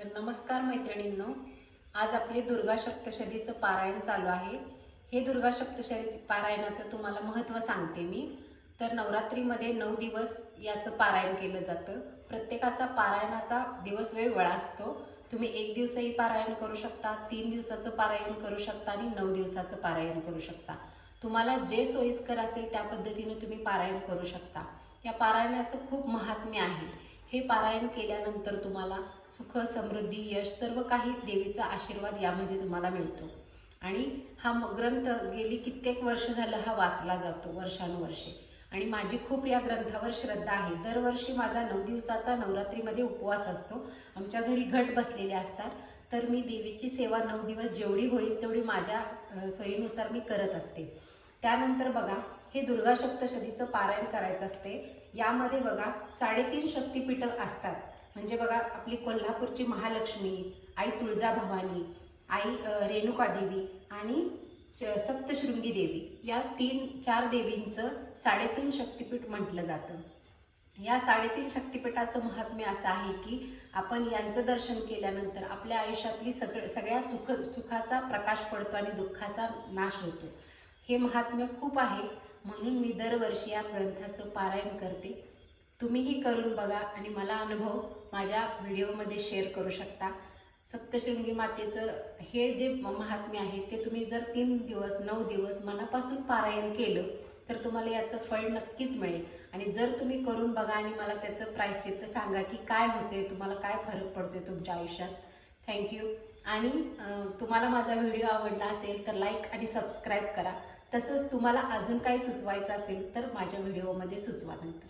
तर नमस्कार मैत्रिणींनो आज आपले दुर्गा सप्तशतीचं पारायण चालू आहे. हे दुर्गा सप्तशती पारायणाचं तुम्हाला महत्त्व सांगते मी. तर नवरात्रीमध्ये नऊ दिवस याचं पारायण केलं जातं. प्रत्येकाचा पारायणाचा दिवस वेगवेगळा असतो. तुम्ही एक दिवसही पारायण करू शकता तीन दिवसाचं पारायण करू शकता आणि नऊ दिवसाचं पारायण करू शकता. तुम्हाला जे सोयीस्कर असेल त्या पद्धतीने तुम्ही पारायण करू शकता. या पारायणाचं खूप महात्म्य आहे. हे पारायण केल्यानंतर तुम्हाला सुख समृद्धी यश सर्व काही देवीचा आशीर्वाद यामध्ये तुम्हाला मिळतो. आणि हा म- ग्रंथ गेली कित्येक वर्ष झालं हा वाचला जातो वर्षानुवर्षे. आणि माझी खूप या ग्रंथावर श्रद्धा आहे. दरवर्षी माझा नऊ दिवसाचा नवरात्रीमध्ये उपवास असतो. आमच्या घरी घट बसलेले असतात. तर मी देवीची सेवा नऊ दिवस जेवढी होईल तेवढी माझ्या सोयीनुसार मी करत असते. त्यानंतर बघा हे दुर्गा सप्तशतीचं पारायण करायचं असते. यामध्ये बघा साडेतीन शक्तीपीठं असतात. म्हणजे बघा आपली कोल्हापूरची महालक्ष्मी आई तुळजाभवानी आई रेणुका देवी आणि श- सप्तशृंगी देवी. या तीन चार देवींचं साडेतीन शक्तिपीठ म्हटलं जातं. या साडेतीन शक्तिपीठाचं महात्म्य असं आहे की आपण यांचं दर्शन केल्यानंतर आपल्या आयुष्यातली सगळ सगळ्या सुख सुखाचा प्रकाश पडतो आणि दुःखाचा नाश होतो. हे महात्म्य खूप आहे. म्हणून मी दरवर्षी या ग्रंथाचं पारायण करते. तुम्हीही करून बघा आणि मला अनुभव माझ्या व्हिडिओमध्ये शेअर करू शकता. सप्तशृंगी मातेचं हे जे महात्म्य आहे ते तुम्ही जर तीन दिवस नऊ दिवस मनापासून पारायण केलं तर तुम्हाला याचं फळ नक्कीच मिळेल. आणि जर तुम्ही करून बघा आणि मला त्याचं प्रायश्चित्त सांगा की काय होते तुम्हाला काय फरक पडतोय तुमच्या आयुष्यात. थँक्यू आणि तुम्हाला माझा व्हिडिओ आवडला असेल तर लाईक आणि सबस्क्राईब करा. तसंच तुम्हाला अजून काही सुचवायचं असेल तर माझ्या व्हिडिओमध्ये सुचवा नंतर.